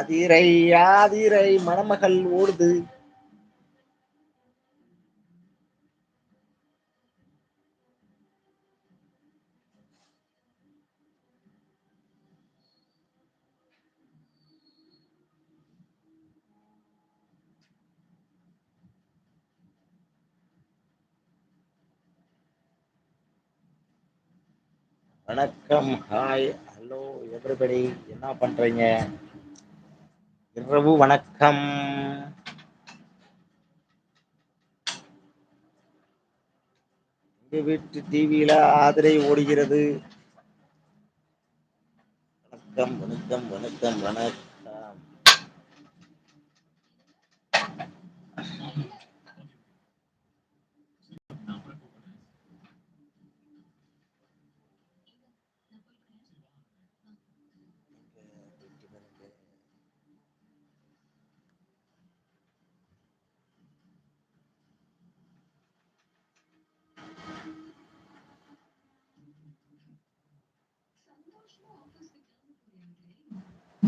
ஆதிரை ஆதிரை மணமகள் ஓடுது. வணக்கம். ஹாய் ஹலோ எவ்ரிபடி என்ன பண்றீங்க? இரவு வணக்கம். எங்க வீட்டு டிவியில ஆதரை ஓடுகிறது. வணக்கம் வணக்கம் வணக்கம் வணக்கம்.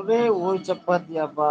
बोल रहे वो चपातियाँ बा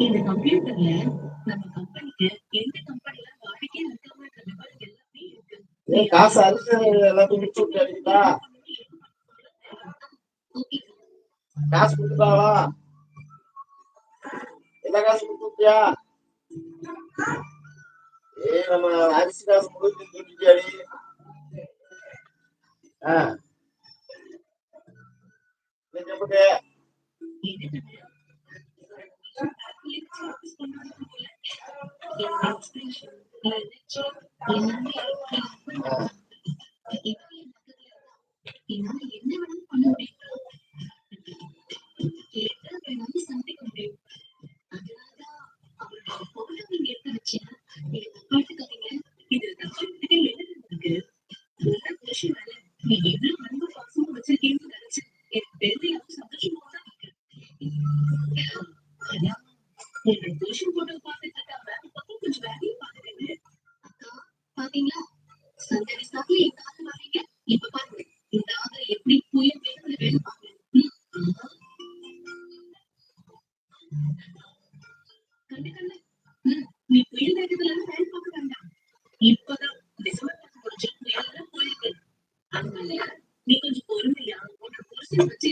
இந்த கம்ப்யூட்டர்ல நம்ம கம்பெனிக்கு எந்த கம்பெனில வாடிக்கையா இருக்காங்கன்றது எல்லாமே இருக்கு. காசு அரசு எல்லாத்தையும் விட்டு விட்டா Kas mo ba? Ilang kas mo ya? ini nama lagi sih kas mo tuh tuh. Ah, ini coba kayak. Ah. तरह से पहले हम संघर्ष होता नहीं है निर्देशन ಕೊಡಬೇಕಾಗುತ್ತೆ ಅದಕ್ಕೆ कुछ ವ್ಯಾಲ್ಯೂ ಮಾಡಿದ್ರೆ ಅಕ್ಕ பாத்தீங்களா ಸಂಧರಿಸಾಗ್ಲಿ ಇಂದಾದ್ರೂ ಅವರಿಗೆ இப்ப பாருங்க ಇಂದಾದ್ರೂ எப்படி புய வேணும்னு வேணும் பாருங்க கண்டு கண்டு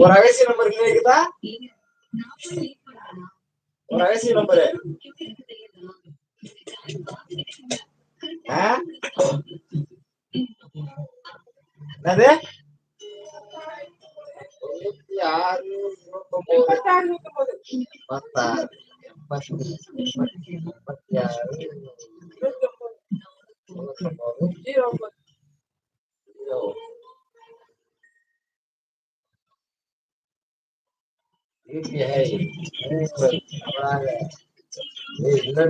Orang sih nomor kita? Orang sih nomornya? Hah? Nanti? Iya, ಯಾರು iya. ಇಪ್ಪತ್ತಾರು ಎಂಬತ್ತು ಎಂಬತ್ತೆರಡು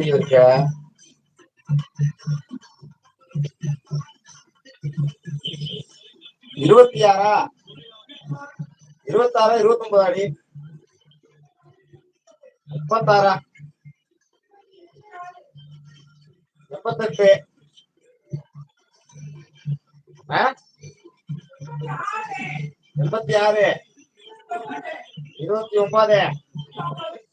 இருக்க இருபத்தி ஆறா இருபத்தாறா இருபத்தொன்பது அடி? முப்பத்தாறா? முப்பத்தெட்டு. எண்பத்தி ஆறு. இருபத்தி ஒன்பது.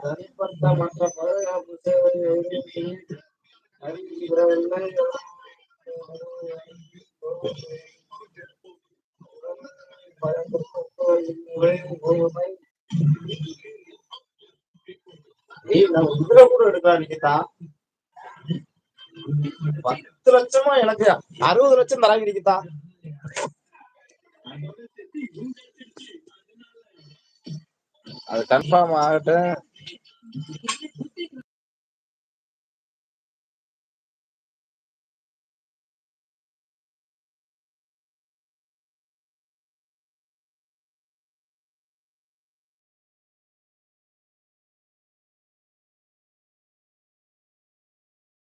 தனிப்பட்ட மற்ற பாதுகாப்பு சேவை இதுல கூட எடுக்கலாம் நிக்கிதா? பத்து லட்சமா எனக்கு அறுபது லட்சம் தராங்க நிக்கிதா? அது கன்ஃபார்ம் ஆகட்டும்.